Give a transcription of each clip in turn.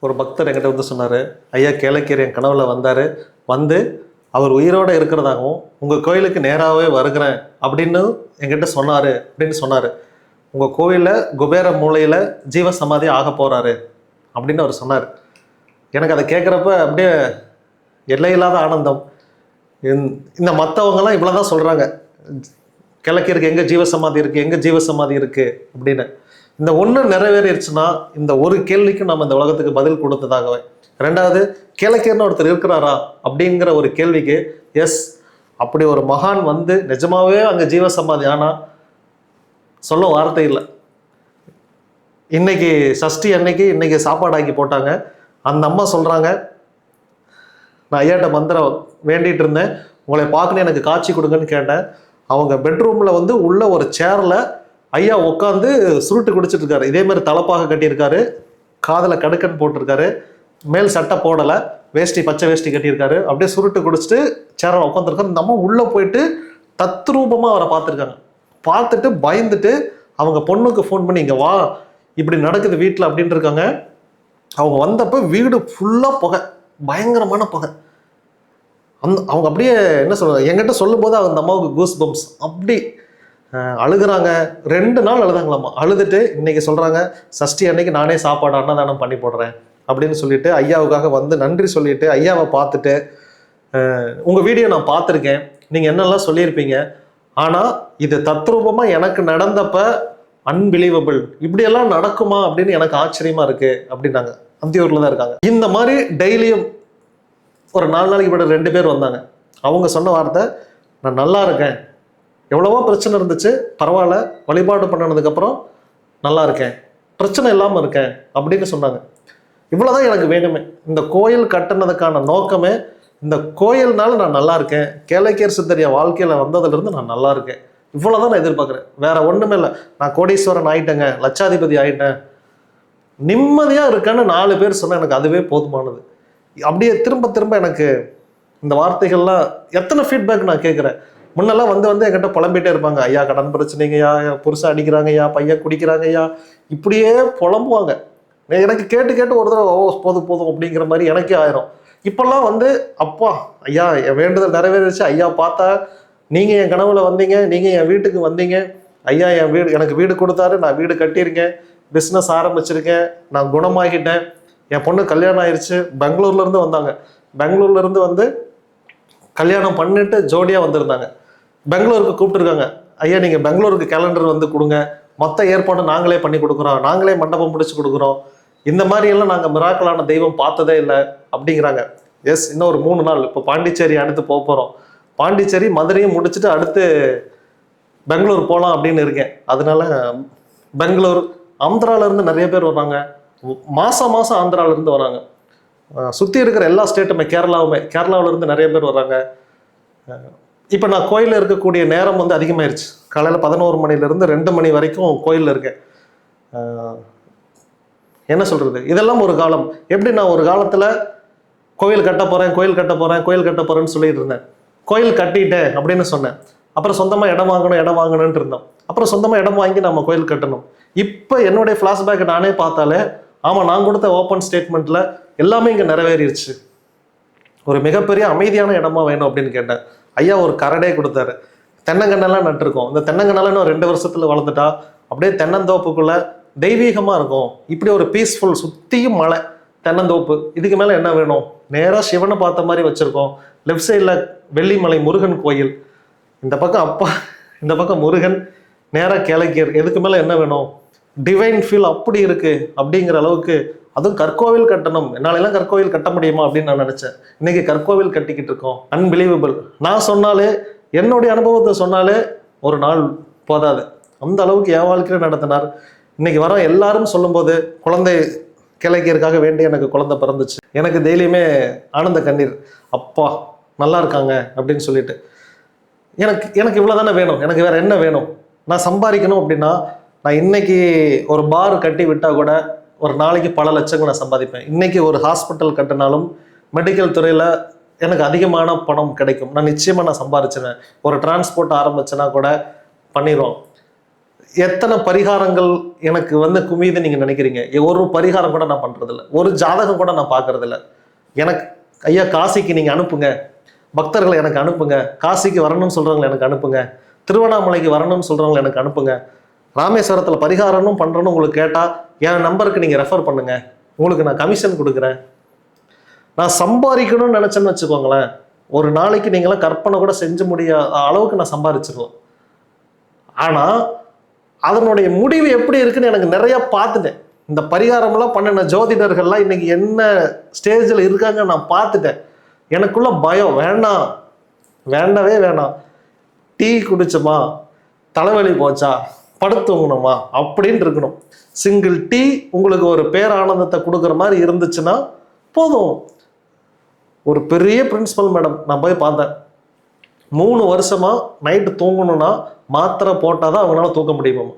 ஒரு பக்தர் என்கிட்ட வந்து சொன்னார் ஐயா கேளக்கீர் என் கனவில் வந்தார். வந்து அவர் உயிரோடு இருக்கிறதாகவும் உங்கள் கோயிலுக்கு நேராகவே வருகிறேன் அப்படின்னு என்கிட்ட சொன்னார் அப்படின்னு சொன்னார். உங்கள் கோவிலில் குபேர மூலையில் ஜீவ சமாதி ஆக போகிறாரு அப்படின்னு அவர் சொன்னார். எனக்கு அதை கேட்குறப்ப அப்படியே எல்லையில்லாத ஆனந்தம். இந்த- இந்த மற்றவங்கலாம் இவ்வளோ தான் சொல்கிறாங்க கிழக்கு இருக்குது எங்கே ஜீவசமாதி இருக்குது எங்கே ஜீவசமாதி இருக்குது அப்படின்னு. இந்த ஒன்று நிறைவேறிடுச்சுன்னா இந்த ஒரு கேள்விக்கு நம்ம இந்த உலகத்துக்கு பதில் கொடுத்ததாகவே. ரெண்டாவது கிழக்கேர்னு ஒருத்தர் இருக்கிறாரா அப்படிங்கிற ஒரு கேள்விக்கு எஸ் அப்படி ஒரு மகான் வந்து நிஜமாவே அங்கே ஜீவ சமாதி ஆனால் சொல்ல வார்த்தை இல்லை. இன்னைக்கு சஷ்டி அன்னைக்கு இன்னைக்கு சாப்பாடு ஆக்கி போட்டாங்க. அந்த அம்மா சொல்கிறாங்க நான் ஐயாட்ட மந்திரம் வேண்டிகிட்டு இருந்தேன். உங்களை பார்க்கணும் எனக்கு காட்சி கொடுங்கன்னு கேட்டேன். அவங்க பெட்ரூமில் வந்து உள்ள ஒரு சேரில் ஐயா உட்காந்து சுருட்டு குடிச்சிட்டு இருக்காரு இதே மாதிரி தலைப்பாக கட்டியிருக்காரு. காதில் கடுக்கன் போட்டிருக்காரு. மேல் சட்டை போடலை. வேஷ்டி பச்சை வேஷ்டி கட்டியிருக்காரு. அப்படியே சுருட்டு குடிச்சிட்டு சேரில் உட்காந்துருக்காரு நம்ம அம்மா உள்ளே போயிட்டு தத்ரூபமாக அவரை பார்த்துருக்காங்க. பார்த்துட்டு பயந்துட்டு அவங்க பொண்ணுக்கு ஃபோன் பண்ணி இங்கே வா. இப்படி நடக்குது வீட்டில் அப்படின்ட்டு இருக்காங்க அவங்க வந்தப்போ வீடு ஃபுல்லாக புகை. பயங்கரமான புகை. அந்த அவங்க அப்படியே என்ன சொல்றாங்க என்கிட்ட சொல்லும்போது அந்த அம்மாவுக்கு கூஸ் பம்ப்ஸ் அப்படி அழுகிறாங்க. ரெண்டு நாள் அழுதாங்களாம்மா அழுதுட்டு இன்னைக்கு சொல்றாங்க சஷ்டி அன்னைக்கு நானே சாப்பாடு அன்னதானம் பண்ணி போடுறேன் அப்படின்னு சொல்லிட்டு ஐயாவுக்காக வந்து நன்றி சொல்லிட்டு ஐயாவை பார்த்துட்டு உங்கள் வீடியோ நான் பார்த்துருக்கேன். நீங்கள் என்னெல்லாம் சொல்லியிருப்பீங்க. ஆனால் இது தத்ரூபமாக எனக்கு நடந்தப்ப அன்பிலீவபிள் இப்படியெல்லாம் நடக்குமா அப்படின்னு எனக்கு ஆச்சரியமாக இருக்குது அப்படின்னாங்க. அந்தியூரில் தான் இருக்காங்க. இந்த மாதிரி டெய்லியும் ஒரு நாலு நாளைக்கு முன்னாடி ரெண்டு பேர் வந்தாங்க. அவங்க சொன்ன வார்த்தை நான் நல்லா இருக்கேன். எவ்வளவோ பிரச்சனை இருந்துச்சு பரவாயில்ல வழிபாடு பண்ணினதுக்கப்புறம் நல்லா இருக்கேன். பிரச்சனை இல்லாமல் இருக்கேன் அப்படின்னு சொன்னாங்க. இவ்வளோதான் எனக்கு வேணுமே. இந்த கோயில் கட்டினதுக்கான நோக்கமே இந்த கோயில்னால நான் நல்லா இருக்கேன். கேளக்கேர் சித்தரிய வாழ்க்கையில் வந்ததுலேருந்து நான் நல்லா இருக்கேன். இவ்வளோதான் நான் எதிர்பார்க்குறேன். வேற ஒன்றுமே இல்லை. நான் கோடீஸ்வரன் ஆயிட்டேங்க லட்சாதிபதி ஆயிட்டேன். நிம்மதியாக இருக்கேன்னு நாலு பேர் சொன்னால் எனக்கு அதுவே போதுமானது. அப்படியே திரும்ப திரும்ப எனக்கு இந்த வார்த்தைகள்லாம் எத்தனை ஃபீட்பேக் நான் கேட்குறேன்? முன்னெல்லாம் வந்து வந்து என்கிட்ட புலம்பிகிட்டே இருப்பாங்க. ஐயா கடன் பிரச்சனைங்கய்யா என் புருஷன் அடிக்கிறாங்கய்யா பையன் குடிக்கிறாங்கய்யா. இப்படியே புலம்புவாங்க. எனக்கு கேட்டு கேட்டு ஒரு தடவை ஓ போதும் போதும் அப்படிங்கிற மாதிரி எனக்கே ஆயிரும். இப்போல்லாம் வந்து அப்பா ஐயா என் வேண்டுதல் நிறைவேறிச்சு. ஐயா பார்த்தா நீங்கள் என் கனவுல வந்தீங்க. நீங்கள் என் வீட்டுக்கு வந்தீங்க. ஐயா என் வீடு எனக்கு வீடு கொடுத்தாரு. நான் வீடு கட்டியிருக்கேன். பிஸ்னஸ் ஆரம்பிச்சிருக்கேன். நான் குணமாகிட்டேன். என் பொண்ணு கல்யாணம் ஆயிடுச்சு பெங்களூர்லேருந்து வந்தாங்க. பெங்களூர்லேருந்து வந்து கல்யாணம் பண்ணிட்டு ஜோடியாக வந்திருந்தாங்க. பெங்களூருக்கு கூப்பிட்டுருக்காங்க. ஐயா நீங்கள் பெங்களூருக்கு கேலண்டர் வந்து கொடுங்க. மொத்த ஏற்பாடு நாங்களே பண்ணி கொடுக்குறோம். நாங்களே மண்டபம் பிடிச்சி கொடுக்குறோம். இந்த மாதிரியெல்லாம் நாங்கள் மிராக்கலான தெய்வம் பார்த்ததே இல்லை அப்படிங்கிறாங்க. எஸ் இன்னும் ஒரு மூணு நாள். இப்போ பாண்டிச்சேரி அடுத்து போக போகிறோம் பாண்டிச்சேரி மதுரையும் முடிச்சுட்டு அடுத்து பெங்களூர் போகலாம் அப்படின்னு இருக்கேன். அதனால பெங்களூர் ஆந்திராவிலேருந்து நிறைய பேர் வர்றாங்க மாதம் மாதம் ஆந்திராவிலேருந்து வராங்க. சுற்றி இருக்கிற எல்லா ஸ்டேட்டுமே கேரளாவுமே கேரளாவிலேருந்து நிறைய பேர் வர்றாங்க இப்போ நான் கோயிலில் இருக்கக்கூடிய நேரம் வந்து அதிகமாயிருச்சு. காலையில் பதினோரு மணிலேருந்து ரெண்டு மணி வரைக்கும் கோயிலில் இருக்கேன். என்ன சொல்கிறது இதெல்லாம் ஒரு காலம். எப்படி நான் ஒரு காலத்தில் கோயில் கட்ட போகிறேன் கோயில் கட்ட போகிறேன் கோயில் கட்ட போகிறேன்னு சொல்லிட்டு இருந்தேன். கோயில் கட்டிட்டேன் அப்படின்னு சொன்னேன். அப்புறம் சொந்தமாக இடம் வாங்கணும் இடம் வாங்கணும்னு இருந்தோம். அப்புறம் சொந்தமாக இடம் வாங்கி நம்ம கோயில் கட்டணும். இப்போ என்னுடைய ஃப்ளாஷ்பேக் நானே பார்த்தாலே ஆமாம் நான் கொடுத்த ஓப்பன் ஸ்டேட்மெண்ட்டில் எல்லாமே இங்கே நிறைவேறிடுச்சு ஒரு மிகப்பெரிய அமைதியான இடமா வேணும் அப்படின்னு கேட்டேன். ஐயா ஒரு கரடே கொடுத்தாரு. தென்னங்கன்னெல்லாம் நட்டிருக்கோம். இந்த தென்னங்கன்னெல்லாம் இன்னும் ரெண்டு வருஷத்துல வளர்ந்துட்டா. அப்படியே தென்னந்தோப்புக்குள்ளே தெய்வீகமாக இருக்கும். இப்படி ஒரு பீஸ்ஃபுல் சுற்றியும் மலை தென்னந்தோப்பு. இதுக்கு மேலே என்ன வேணும்? நேராக சிவனை பார்த்த மாதிரி வச்சுருக்கோம். லெஃப்ட் சைடில் வெள்ளிமலை முருகன் கோயில். இந்த பக்கம் அப்பா இந்த பக்கம் முருகன் நேராக கேளக்கியர் எதுக்கு மேலே என்ன வேணும்? டிவைன் ஃபீல் அப்படி இருக்குது அப்படிங்கிற அளவுக்கு அதுவும் கற்கோவில் கட்டணும். என்னாலெல்லாம் கற்கோவில் கட்ட முடியுமா அப்படின்னு நான் நினைச்சேன். இன்னைக்கு கற்கோவில் கட்டிக்கிட்டு இருக்கோம். அன்பிலீவபிள் நான் சொன்னாலே என்னுடைய அனுபவத்தை சொன்னாலே ஒரு நாள் போதாது. அந்த அளவுக்கு என் வாழ்க்கையில நடத்தினார். இன்னைக்கு வர எல்லாரும் சொல்லும்போது குழந்தை கிளைக்கிறதுக்காக வேண்டி எனக்கு குழந்தை பிறந்துச்சு. எனக்கு டெய்லியுமே ஆனந்த கண்ணீர். அப்பா நல்லா இருக்காங்க அப்படின்னு சொல்லிட்டு. எனக்கு எனக்கு இவ்வளோ தானே வேணும்? எனக்கு வேற என்ன வேணும்? நான் சம்பாதிக்கணும் அப்படின்னா நான் இன்னைக்கு ஒரு பார் கட்டி விட்டால் கூட ஒரு நாளைக்கு பல லட்சங்கள் நான் சம்பாதிப்பேன். இன்றைக்கி ஒரு ஹாஸ்பிட்டல் கட்டினாலும் மெடிக்கல் துறையில் எனக்கு அதிகமான பணம் கிடைக்கும். நான் நிச்சயமாக நான் சம்பாரிச்சினேன் ஒரு டிரான்ஸ்போர்ட் ஆரம்பிச்சேன்னா கூட பண்ணிடுவோம் எத்தனை பரிகாரங்கள் எனக்கு வந்து குமியுது நீங்கள் நினைக்கிறீங்க? ஒரு பரிகாரம் கூட நான் பண்ணுறதில்ல ஒரு ஜாதகம் கூட நான் பார்க்கறதில்ல. எனக்கு ஐயா காசிக்கு நீங்கள் அனுப்புங்க. பக்தர்களை எனக்கு அனுப்புங்க. காசிக்கு வரணும்னு சொல்கிறவங்களை எனக்கு அனுப்புங்க. திருவண்ணாமலைக்கு வரணும்னு சொல்கிறவங்களை எனக்கு அனுப்புங்க. ராமேஸ்வரத்தில் பரிகாரமும் பண்ணுறேன்னு உங்களுக்கு கேட்டால் என் நம்பருக்கு நீங்கள் ரெஃபர் பண்ணுங்க. உங்களுக்கு நான் கமிஷன் கொடுக்குறேன். நான் சம்பாதிக்கணும்னு நினச்சேன்னு வச்சுக்கோங்களேன். ஒரு நாளைக்கு நீங்களாம் கற்பனை கூட செஞ்சு முடியாத அளவுக்கு நான் சம்பாதிச்சிருவோம் ஆனால் அதனுடைய முடிவு எப்படி இருக்குன்னு எனக்கு நிறைய பார்த்துட்டேன். இந்த பரிகாரம்லாம் பண்ணின ஜோதிடர்கள்லாம் இன்றைக்கி என்ன ஸ்டேஜில் இருக்காங்க நான் பார்த்துட்டேன். எனக்குள்ள பயம் வேண்டாம். வேண்டவே வேணாம். டீ குடிச்சோமா? தலைவலி போச்சா? படுத்துங்கணுமா? அப்படின்னு இருக்கணும். சிங்கிள் டீ உங்களுக்கு ஒரு பேரானந்தத்தை கொடுக்குற மாதிரி இருந்துச்சுன்னா போதும். ஒரு பெரிய பிரின்சிபல் மேடம் நான் போய் பார்த்தேன். மூணு வருஷமா நைட்டு தூங்கணும்னா மாத்திரை போட்டால் தான் அவங்களால தூக்க முடியுமாமா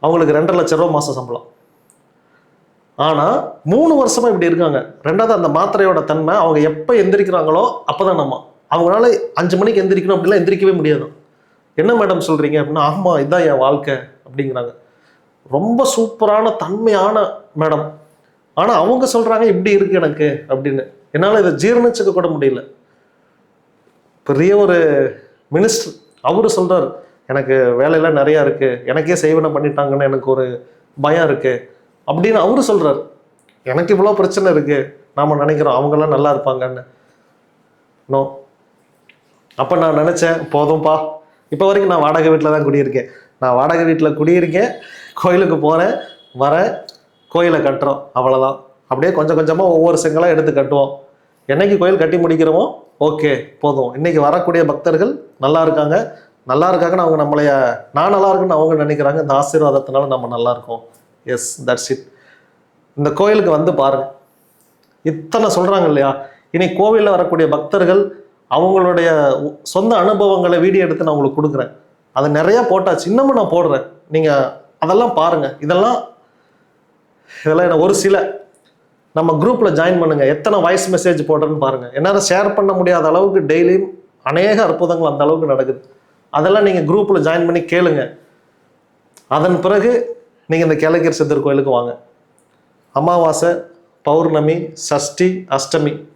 அவங்களுக்கு ரெண்டரை லட்ச ரூபா மாதம் சம்பளம். ஆனால் மூணு வருஷமா இப்படி இருக்காங்க. ரெண்டாவது அந்த மாத்திரையோட தன்மை அவங்க எப்போ எந்திரிக்கிறாங்களோ அப்போதான் நம்ம. அவங்களால அஞ்சு மணிக்கு எந்திரிக்கணும் அப்படிலாம் எந்திரிக்கவே முடியாது. என்ன மேடம் சொல்றீங்க? அப்படின்னா ஆமா இதுதான் என் வாழ்க்கை அப்படிங்கிறாங்க. ரொம்ப சூப்பரான தன்மையான மேடம் ஆனா அவங்க சொல்றாங்க இப்படி இருக்கு எனக்கு அப்படின்னு. என்னால இதை ஜீரணிச்சுக்க கூட முடியல. பெரிய ஒரு மினிஸ்டர் அவரு சொல்றாரு எனக்கு வேலையெல்லாம் நிறையா இருக்கு. எனக்கே செய்வனை பண்ணிட்டாங்கன்னு எனக்கு ஒரு பயம் இருக்கு அப்படின்னு அவரு சொல்றாரு. எனக்கு இவ்வளோ பிரச்சனை இருக்கு. நாம நினைக்கிறோம் அவங்கெல்லாம் நல்லா இருப்பாங்கன்னு. நோ அப்போ நான் நினச்சேன் போதும்பா. இப்போ வரைக்கும் நான் வாடகை வீட்டில் தான் குடியிருக்கேன். நான் வாடகை வீட்டில் குடியிருக்கேன். கோயிலுக்கு போகிறேன் வரேன் கோயிலை கட்டுறோம் அவ்வளோதான் அப்படியே கொஞ்சம் கொஞ்சமாக ஒவ்வொரு செங்கலாக எடுத்து கட்டுவோம். என்னைக்கு கோயில் கட்டி முடிக்கிறோமோ ஓகே போதும். இன்றைக்கி வரக்கூடிய பக்தர்கள் நல்லா இருக்காங்க. நல்லா இருக்காங்கன்னு அவங்க நம்மளைய நான் நல்லா இருக்குன்னு அவங்க நினைக்கிறாங்க. இந்த ஆசீர்வாதத்தினால நம்ம நல்லா இருக்கோம். எஸ் தட்ஸ் இட் இந்த கோயிலுக்கு வந்து பாருங்க. இத்தனை சொல்கிறாங்க இல்லையா? இனி கோவிலில் வரக்கூடிய பக்தர்கள் அவங்களுடைய உ- சொந்த அனுபவங்களை வீடியோ எடுத்து நான் உங்களுக்கு கொடுக்குறேன். அதை நிறையா போட்டாச்சு. இன்னமும் நான் போடுறேன். நீங்கள் அதெல்லாம் பாருங்கள் இதெல்லாம் இதெல்லாம் என்ன ஒரு சில. நம்ம குரூப்பில் ஜாயின் பண்ணுங்கள் எத்தனை வாய்ஸ் மெசேஜ் போடுறேன்னு பாருங்கள் என்னால் ஷேர் பண்ண முடியாத அளவுக்கு டெய்லியும் அநேக அற்புதங்கள் அந்த அளவுக்கு நடக்குது. அதெல்லாம் நீங்கள் குரூப்பில் ஜாயின் பண்ணி கேளுங்க. அதன் பிறகு நீங்கள் இந்த கேளக்கீர் சித்தர் கோயிலுக்கு வாங்க. அமாவாசை பௌர்ணமி சஷ்டி அஷ்டமி.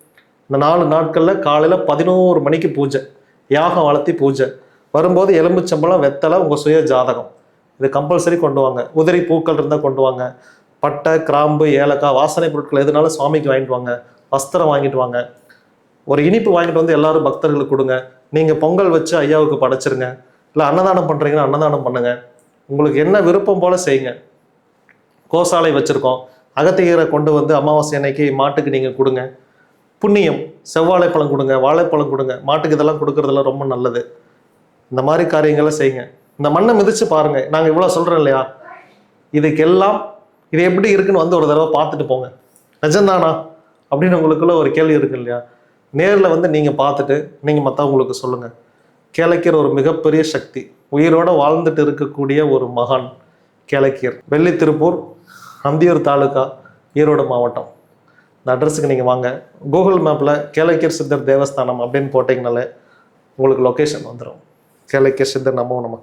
இந்த நாலு நாட்களில் காலையில் பதினோரு மணிக்கு பூஜை யாகம் வளர்த்தி பூஜை. வரும்போது எலும்புச்சம்பளம் வெத்தலை உங்கள் சுய ஜாதகம். இது கம்பல்சரி கொண்டு வாங்க. உதிரி பூக்கள் இருந்தால் கொண்டு வாங்க. பட்டை கிராம்பு ஏலக்காய் வாசனை பொருட்கள் எதுனாலும் சுவாமிக்கு வாங்கிட்டு வாங்க. வஸ்திரம் வாங்கிட்டு வாங்க. ஒரு இனிப்பு வாங்கிட்டு வந்து எல்லாரும் பக்தர்களுக்கு கொடுங்க. நீங்கள் பொங்கல் வச்சு ஐயாவுக்கு படைச்சிருங்க. இல்லை அன்னதானம் பண்ணுறீங்கன்னா அன்னதானம் பண்ணுங்கள் உங்களுக்கு என்ன விருப்பம் போல் செய்யுங்க. கோசாலை வச்சுருக்கோம். அகத்திகீரை கொண்டு வந்து அமாவாசை அன்னைக்கு மாட்டுக்கு நீங்கள் கொடுங்க. புண்ணியம் செவ்வாழைப்பழம் கொடுங்க வாழைப்பழம் கொடுங்க மாட்டுக்கு இதெல்லாம் கொடுக்கறதெல்லாம் ரொம்ப நல்லது. இந்த மாதிரி காரியங்களை செய்யுங்க. இந்த மண்ணை மிதிச்சு பாருங்க. நாங்கள் இவ்வளோ சொல்கிறோம் இல்லையா? இதுக்கெல்லாம் இது எப்படி இருக்குன்னு வந்து ஒரு தடவை பார்த்துட்டு போங்க. நிஜம்தானா? அப்படின்னு உங்களுக்குள்ள ஒரு கேள்வி இருக்கு இல்லையா? நேரில் வந்து நீங்கள் பார்த்துட்டு நீங்கள் மற்றவங்களுக்கு சொல்லுங்கள் கேளக்கியர் ஒரு மிகப்பெரிய சக்தி. உயிரோடு வாழ்ந்துட்டு இருக்கக்கூடிய ஒரு மகான் கேளக்கியர் வெள்ளி திருப்பூர் அந்தியூர் தாலுகா ஈரோடு மாவட்டம். இந்த அட்ரஸுக்கு நீங்கள் வாங்க. கூகுள் மேப்பில் கேளக்கியர் சித்தர் தேவஸ்தானம் அப்படின்னு போட்டிங்கனாலே உங்களுக்கு லொக்கேஷன் வந்துடும் கேளக்கியர் சித்தர் நம்ம நம்ம